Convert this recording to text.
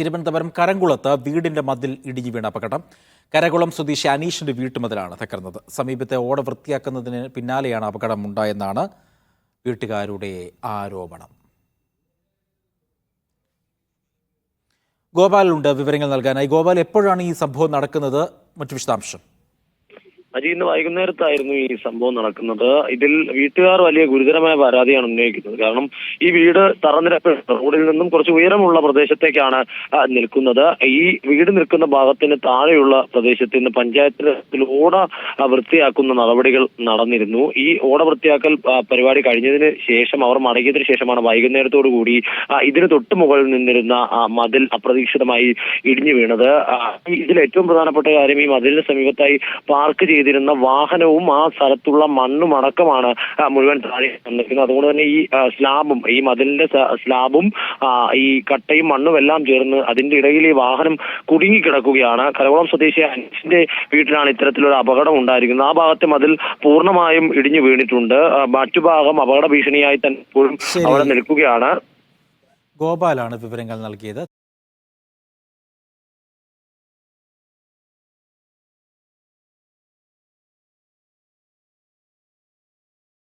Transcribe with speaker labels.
Speaker 1: തിരുവനന്തപുരം കരംകുളത്ത് വീടിന്റെ മതിൽ ഇടിഞ്ഞു വീണ അപകടം. കരകുളം സ്വദേശി അനീഷിന്റെ വീട്ടുമതിലാണ് തകർന്നത്. സമീപത്തെ ഓട വൃത്തിയാക്കുന്നതിന് പിന്നാലെയാണ് അപകടം ഉണ്ടായെന്നാണ് വീട്ടുകാരുടെ ആരോപണം. ഗോപാലുണ്ട് വിവരങ്ങൾ നൽകാനായി. ഗോപാൽ എപ്പോഴാണ് ഈ സംഭവം നടക്കുന്നത്? മറ്റു വിശദാംശം.
Speaker 2: അജി ഇന്ന് വൈകുന്നേരത്തായിരുന്നു ഈ സംഭവം നടക്കുന്നത്. ഇതിൽ വീട്ടുകാർ വലിയ ഗുരുതരമായ പരാതിയാണ് ഉന്നയിക്കുന്നത്. കാരണം ഈ വീട് തറനിരപ്പ് റോഡിൽ നിന്നും കുറച്ച് ഉയരമുള്ള പ്രദേശത്തേക്കാണ് നിൽക്കുന്നത്. ഈ വീട് നിൽക്കുന്ന ഭാഗത്തിന് താഴെയുള്ള പ്രദേശത്ത് ഇന്ന് പഞ്ചായത്തിൽ ഓട വൃത്തിയാക്കുന്ന നടപടികൾ നടന്നിരുന്നു. ഈ ഓട വൃത്തിയാക്കൽ പരിപാടി കഴിഞ്ഞതിന് ശേഷം അവർ മടങ്ങിയതിനു ശേഷമാണ് വൈകുന്നേരത്തോടു കൂടി ഇതിന് തൊട്ട് മുകളിൽ നിന്നിരുന്ന മതിൽ അപ്രതീക്ഷിതമായി ഇടിഞ്ഞു വീണത്. ഇതിൽ ഏറ്റവും പ്രധാനപ്പെട്ട കാര്യം ഈ മതിലിന് സമീപത്തായി പാർക്ക് ചെയ്തിരുന്ന വാഹനവും ആ സ്ഥലത്തുള്ള മണ്ണും അടക്കമാണ് മുഴുവൻ താഴെ വന്നിരിക്കുന്നത്. അതുകൊണ്ട് തന്നെ ഈ സ്ലാബും ഈ മതിലിന്റെ സ്ലാബും ഈ കട്ടയും മണ്ണും എല്ലാം ചേർന്ന് അതിന്റെ ഇടയിൽ ഈ വാഹനം കുടുങ്ങിക്കിടക്കുകയാണ്. കരകുളം സ്വദേശി അനീഷിന്റെ വീട്ടിലാണ് ഇത്തരത്തിലൊരു അപകടം ഉണ്ടായിരിക്കുന്നത്. ആ ഭാഗത്തെ മതിൽ പൂർണമായും ഇടിഞ്ഞു വീണിട്ടുണ്ട്. മറ്റു ഭാഗം അപകട ഭീഷണിയായി തന്നെ ഇപ്പോഴും. അവിടെ നിൽക്കുകയാണ്.
Speaker 1: ഗോപാലാണ് വിവരങ്ങൾ നൽകിയത്.